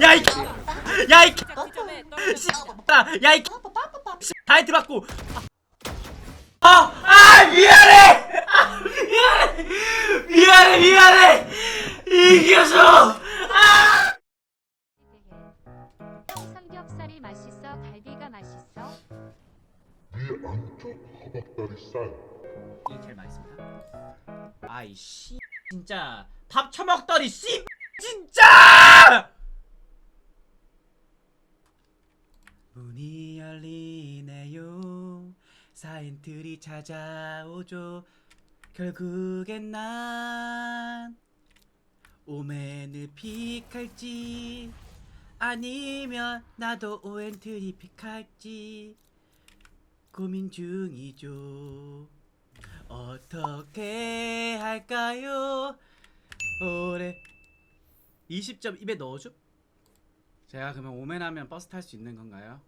야이 야이. 야이 다이트 받고. 아, 아 미안해! 아, 미안해! 미안해 미안해! 이겨줘 아! 삼겹살이 맛있어? 갈비가 맛있어? 이 안쪽 허벅다리 살 이게 제일 맛있습니다. 아이 씨 진짜. 밥 처먹더니 씨 진짜 문이 열리네요 사인트리 찾아오죠 결국엔 난 오맨을 픽할지 아니면 나도 오엔트리 픽할지 고민 중이죠 어떻게 할까요 올해 20점 입에 넣어줘? 제가 그러면 오멘 하면 버스 탈 수 있는 건가요?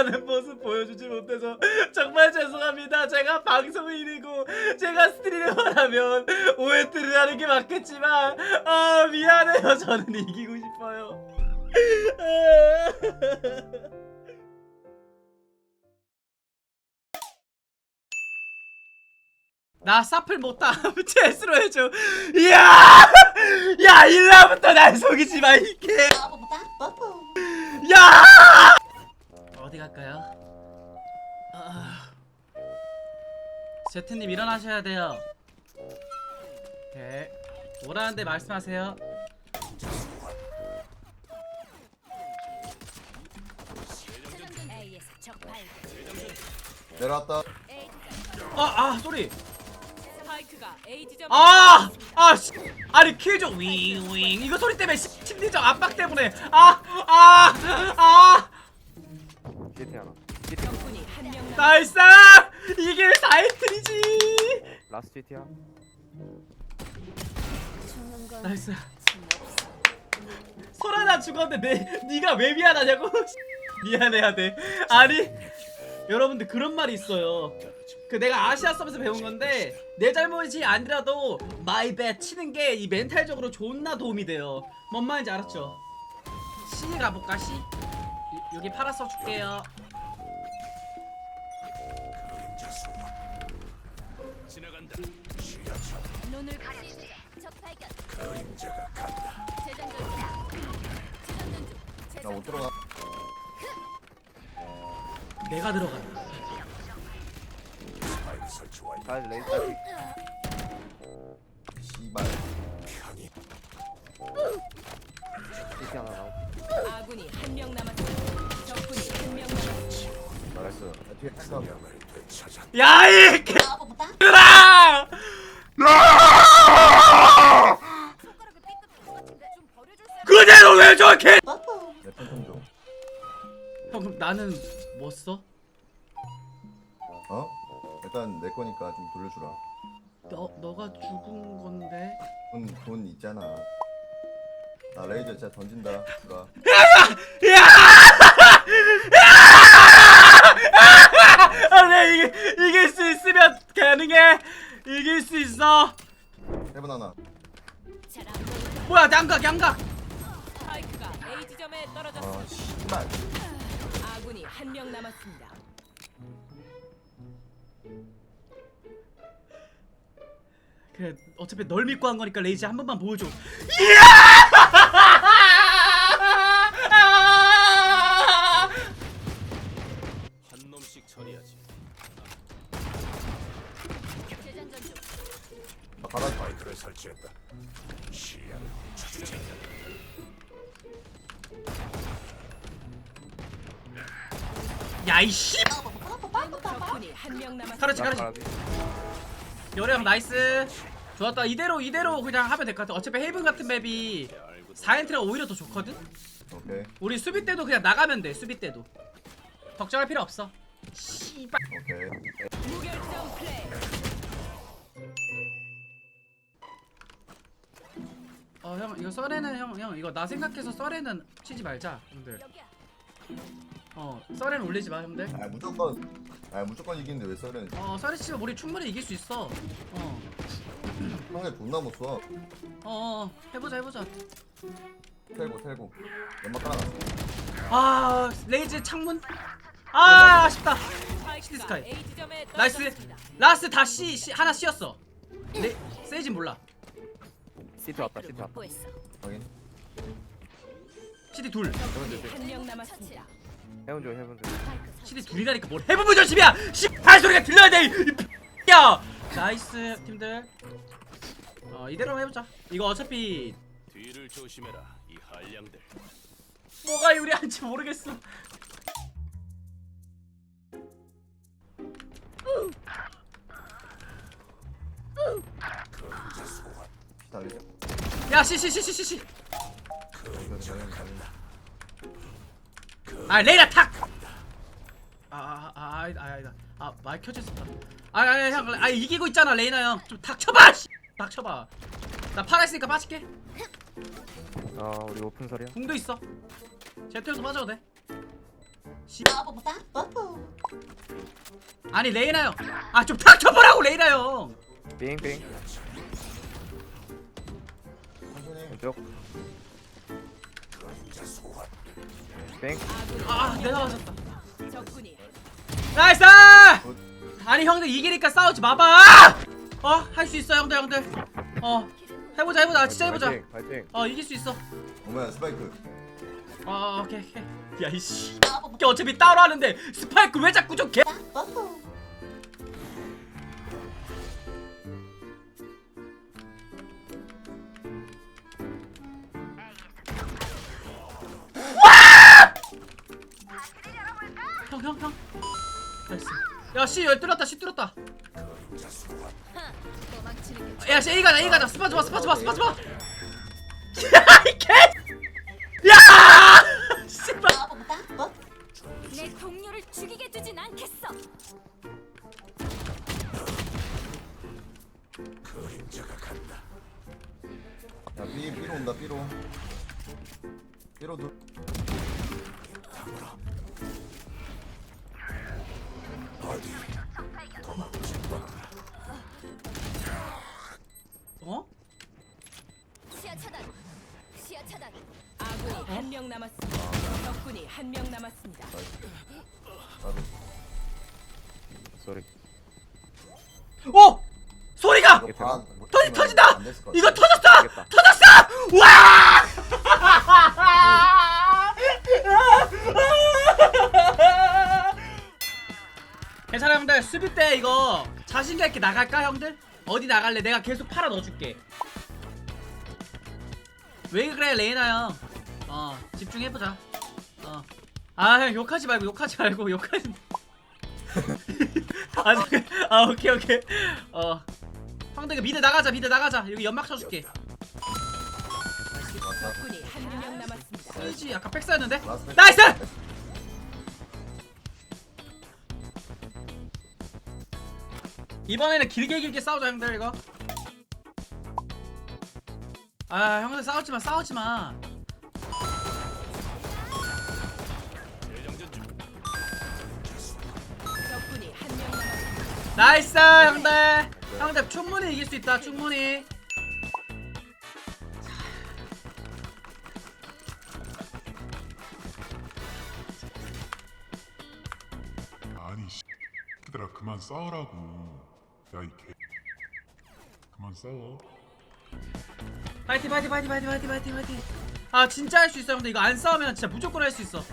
하는 모습 보여주지 못해서 정말 죄송합니다. 제가 방송인이고 제가 스트리머를 하면 오해트를 하는 게 맞겠지만 아 미안해요. 저는 이기고 싶어요. 나 사플 못함 제스로 해줘. 이야! 야 일라부터 날 속이지 마 이게. 야 어디 갈까요? 아... 제트님 일어나셔야 돼요 오케이 오라는데 말씀하세요 내려왔다. 아아 쏘리 스파이크가 A 지점에 아! 아, 씨. 아니 킬조 윙윙 이거 소리 때문에 시- 심리적 압박 때문에 아! 아! 아! 나이스! 이게 사이트리지 라스트 CT야 나이스 소라나 죽었는데 내, 네가 왜 미안하냐고? 미안해야 돼 아니 여러분들 그런 말이 있어요 그 내가 아시아 서비스 배운 건데 내 잘못이 아니라도 마이 배 치는 게 이 멘탈적으로 존나 도움이 돼요 뭔 말인지 알았죠? C 가볼까 C? 여- 여기 팔아 써줄게요 눈을 가리지. 적 발견. 나못 들어가. 내가 들어간다 사이드 레이스 딸피 씨발. CT 하나 나오고 아군이 한 명 남았습니다. 적군이 한 명 남았습니다. 나이스. 야, 뒤에 택서. 야이 개들아 내 팬텀 좀. 형 그럼 나는 뭐 써? 어? 일단 내 거니까 좀 돌려주라. 너 너가 죽은 건데. 돈, 돈 있잖아. 나 레이저 진짜 던진다. 누가. 아네 이게 이길 수 있으면 가능해. 이길 수 있어. 해븐 하나. 뭐야 양각 양각. A 지점에 아, 떨어졌습니다. 씨발. 아군이 한 명 남았습니다. 그래 어차피 널 믿고 한 거니까 레이지 한 번만 보여줘. 이야! 나이스. 좋았다. 이대로 이대로 그냥 하면 될 것 같아. 어차피 헤이븐 같은 맵이 사이언트가 오히려 더 좋거든. 오케이 우리 수비 때도 그냥 나가면 돼 수비 때도 걱정할 필요 없어 씨발 오케이 무결점 플레이. 어형 이거 썰에는 형 형 이거 나 생각해서 썰에는 치지 말자 형들 어 썰에는 올리지 마 형들. 아 무조건 아 무조건 이기는데 왜 썰은? 어 썰에 치면 우리 충분히 이길 수 있어. 어. 상대 존나 못 써. 어, 어, 해보자 해보자. 텔고 텔고. 연막 깔아놨어. 아 레이즈 창문? 아 아쉽다. 스파이크가 스카이. A 지점에 나이스 떨어졌습니다. 라스트 다 C, C 하나 C였어. 레 세이진 몰라. 시트 왔다 시트 왔다. 확인 CD 둘. 적군이 한명 남았습니다. 해본 중 해본 중 CD 둘이라니까 뭘 해보면 조심이야! 씨발 소리가 들려야 돼이 야! 나이스 팀들. 어 이대로 해보자. 이거 어차피 뒤를 조심해라. 이 한량들. 뭐가 유리한지 모르겠어. 기다리자 야 C 달리는 달리는 아 레이라 탁! 아아아 아, 아니다 아니다. 아말 켜져 있었다. 아아형아 이기고 있잖아 레이나 형좀 닥쳐봐 씨. 닥쳐봐. 나 팔아 있으니까 빠질게. 아 우리 오픈 설이야? 궁도 있어. 제트형도 빠져도 돼. 씨. 아니 레이나 형아좀 닥쳐보라고 레이나 형. 빙빙. 왼쪽 빙아 내가 맞았다. 적군이 나이스! 아니 형들 이기니까 싸우지 마봐! 어? 할 수 있어 형들 형들. 어 해보자 해보자. 진짜 해보자. 파이팅 파이팅. 어 이길 수 있어. 오면 스파이크. 아 오케이 오케이. 야이씨. 이게 어차피 따로 하는데 스파이크 왜 자꾸 좀 개... 형, 야, 씨, 열 뚫었다, 씨 뚫었다. 도망치는 게 야, 씨, A 가자, A 가자. 스파즈 마, 스파즈 마, 스파즈 마. 야, 이 개! 야! 씨발. 내 동료를 죽이게 두진 않겠어. 야 B B로 온다 B로 B로 둘 어? 시야 차단. 시야 차단. 아군이 한 명 남았습니다. 적군이 한 명 남았습니다. 쏘리 오! 소리가! 이거 반 터지 터진다! 이거 터졌어! 터졌어! 와! 괜찮아 형들 수비 때 이거 자신감 있게 나갈까 형들? 어디 나갈래? 내가 계속 팔아 넣어줄게 왜 그래 레이나 형? 어 집중해보자 어. 아 형 욕하지 말고 욕하지 말고 욕하지 아. 아 오케이 오케이 어 형들 이거 미드 나가자 미드 나가자 여기 연막 쳐줄게 적군이 한 명 남았습니다. 쓰이지 아까 백사였는데 나이스! 이번에는 길게 길게 싸우자 형들 이거. 아 형들 싸우지마 싸우지마. 나이스 형들. 형들 충분히 이길 수 있다 충분히. 아니 그만 싸우라고 야이 개. 그만 싸워. 파이팅 파이팅 파이팅 파이팅 파이팅 파이팅 파이팅. 아 진짜 할 수 있어 형들. 이거 안 싸우면 진짜 무조건 할 수 있어.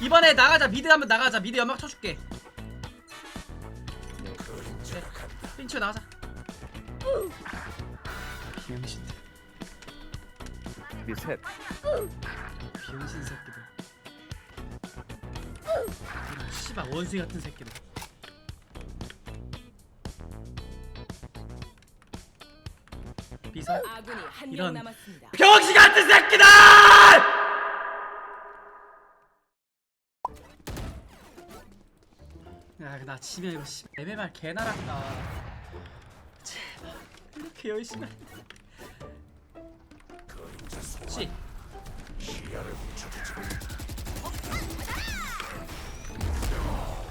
이번에 나가자. 미드 한번 나가자. 미드 연막 쳐줄게. 네. 핀치고 나가자. 비영신들 리셋. 비영신 새끼들. 이런 씨발 원숭이 같은 새끼들 이사 아군이 한명 남았습니다. 병신 같은 새끼들! 야, 나 집에 이거 씨 MMR 개나랐다. 제발 이렇게 열심히. 할- 씨.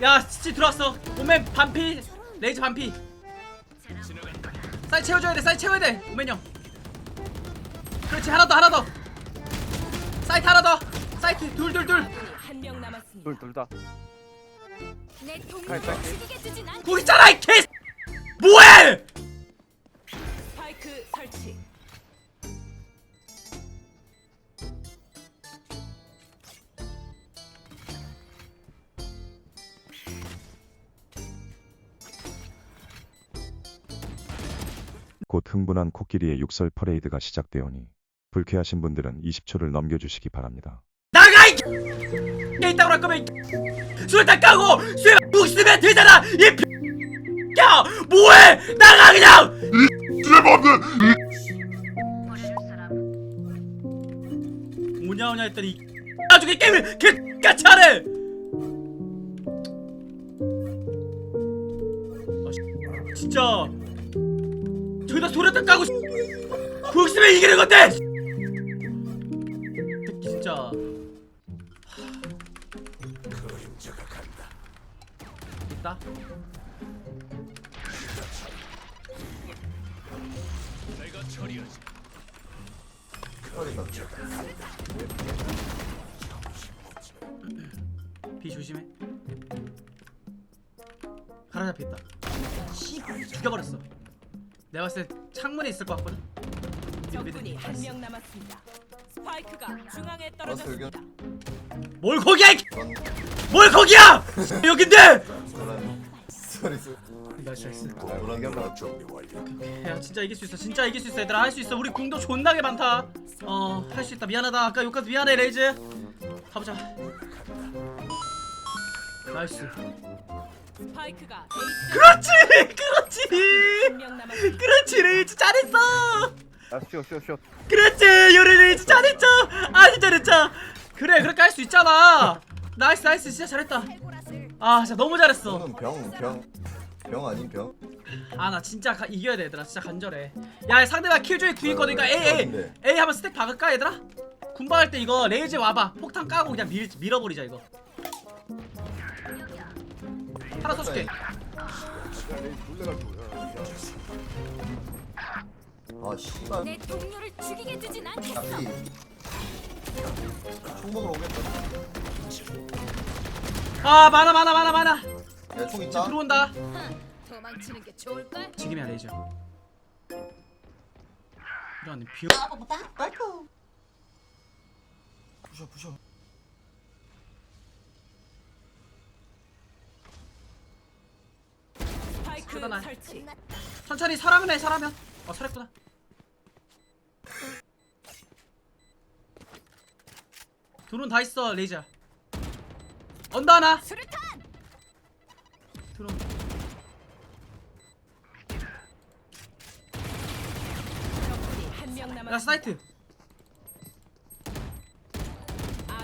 야, 스치 들어왔어. 몸맨 반피, 레이저 반피. 사이 채워줘야 돼, 사이 채워야 돼. 오멘 형. 그렇지, 하나 더, 하나 더. 사이트 하나 더. 사이트 둘, 둘, 둘. 한명 남았습니다. 둘 둘 다. 내 동료를 갈게. 죽이게 두진 않. 거기 있잖아, 이 개. 뭐해? 스파이크 설치. 흥분한 코끼리의 육설 퍼레이드가 시작되오니 불쾌하신 분들은 20초를 넘겨주시기 바랍니다. 나가 이 개. 있다고 할 거면 술다 까고 술 웃으면 되잖아. 이 야, 뭐해? 나가 그냥. 오냐 오냐 했더니 나중에 게임을 개같이 하네. 아, 씨, 진짜 저기다 소리다 까고 북스면 이기는 건데. 진짜. 있다. 내가 처리하지. 소리다. 비 조심해. 하나 잡혔다. 죽여버렸어. 내가 봤을 때 창문에 있을 것 같거든. 적군이 한 명 남았습니다. 스파이크가 중앙에 떨어졌습니다. 뭘 거기야? 이 뭘 거기야? 여긴데. 소리. 그런 거. 야 진짜 이길 수 있어. 진짜 이길 수 있어 얘들아 할 수 있어. 우리 궁도 존나게 많다. 어 할 수 있다. 미안하다. 아까 욕해서 미안해 레이즈. 가보자. 나이스. 스파이크가 그렇지 그렇지 한명 남았습니다. 그렇지 레이즈 잘했어. 아쇼쇼쇼. 그렇지 요리 레이즈 잘했죠. 아주 잘했죠. 그래 그렇게 할 수 있잖아. 나이스 나이스 진짜 잘했다. 아 진짜 너무 잘했어. 저는 병, 병. 병 아닌 병? 아 나 진짜 가, 이겨야 돼 얘들아 진짜 간절해 야 상대방 킬조이 있거든 그러니까 A A 네. A 한번 스택 박을까 얘들아? 궁 박을 때 이거 레이즈 와봐 폭탄 까고 그냥 밀, 밀어버리자 이거 하나 써줄게 아 씨발. 내 동료를 죽이게 두진 않겠어. 나피. 총 먹으러 오겠다. 아 많아 많아 많아 많아 야, 총 있다. 들어온다 흥, 도망치는 게 좋을걸? 지금이야 레이즈 이런 비 부셔, 부셔. 스파이크 그러나. 설치. 천천히 설하면 해 설하면 어 설했구나 드론 다 있어 레이즈야 언더 하나 수류탄! 드론 적군이 한명 남았습니다. 야 사이트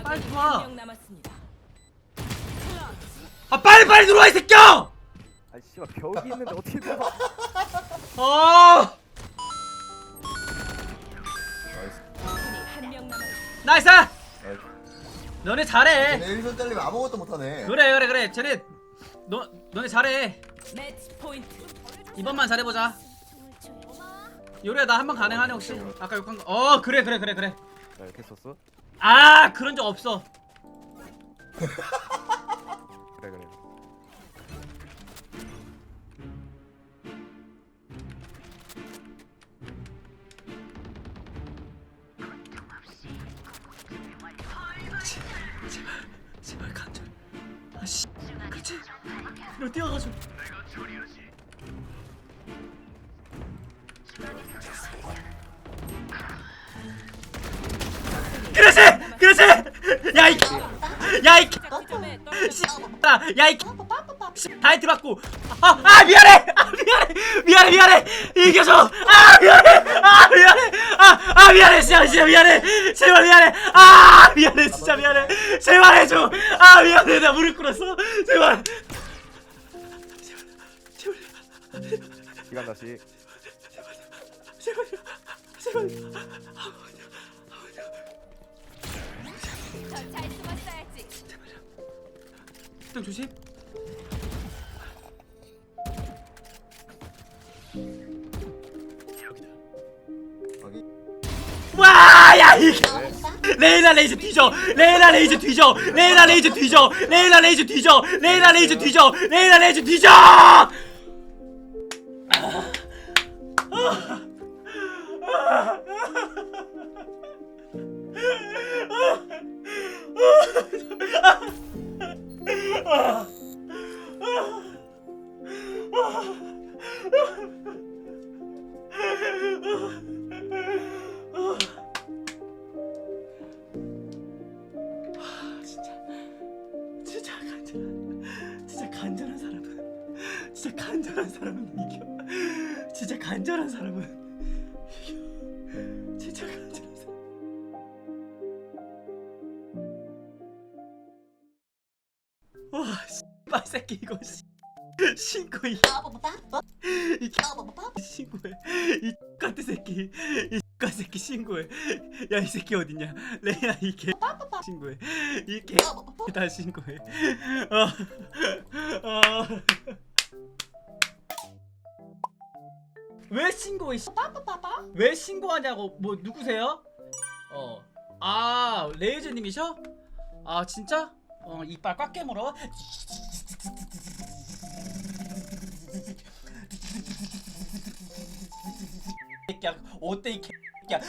빨리 들어와. 한명 남았습니다. 아 빨리 빨리 들어와 이 새끼야 아 씨발 벽이 있는데 어떻게 들어? 어 나이스. 남았습니다. 나이스 나이스. 너네 잘해 쟤네 1선 잘리면 아무것도 못하네. 그래 그래 그래 쟤네 너 너네 잘해 매치 포인트. 이번만 잘해보자. 요리야 나 한 번 가능하네 혹시 아까 욕한 거 어 그래 그래 그래 그래 야 이렇게 썼어? 아 그런 적 없어 제발 간절. 아씨. 그렇지 이리 뛰어가지고. 그렇지! 그렇지! 야이 야이. 아, 야이 다이트 받고. 아, 아 미안해! 아 미안해! 미안해 미안해! 이겨줘! 아 미안해! 아 미안해 아, 아 미안해 진짜 진짜 미안해. 제발 미안해. 아 미안해 진짜 미안해. 제발 해줘. 아 미안해. 나 무릎 꿇었어. 제발. 시간 다시. 제발요 제발 더 잘 숨었어야지. 좀 조심 와야 이게. 레이나 레이즈 뒤져. 레이나 레이즈 뒤져. 레이나 레이즈 뒤져. 레이나 레이즈 뒤져. 레이나 레이즈 뒤져. 레이나 레이즈 뒤져 간절한 사람은 진짜 간절한 사람은 이겨. 진짜 간절한 사람은 이겨. 진짜 간절한 사람. 와 씨발 새끼 이거 씨. 신고 이이 신고해. 이 같은 새끼. 이 같은 새끼 신고해 야 이 새끼 어딨냐 레이나 이개 신고해 이 개 다 신고해 어. 어. 왜 신고해 씨? 왜 신고하냐고 뭐 누구세요? 어 아 레이즈님이셔? 아 진짜? 어 이빨 꽉 깨물어 새끼야 어때 이 개새끼 야.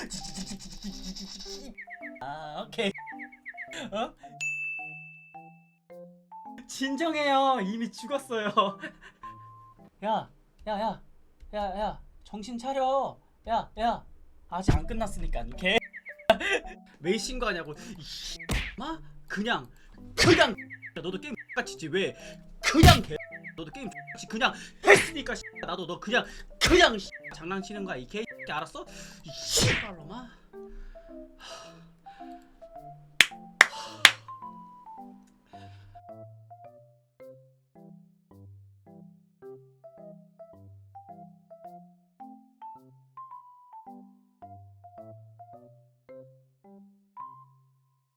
아 오케이. 어? 진정해요. 이미 죽었어요. 야 야 야. 야 야. 정신 차려. 야 야. 아직 안 끝났으니까 개. 왜 신고하냐고. 마? 그냥 그냥 너도 게임 같이지. 왜? 그냥 개. 너도 게임 같이 그냥 했으니까 나도 너 그냥 그냥 장난치는 거야 이 개 새끼 알았어? 어, 이 씨발놈아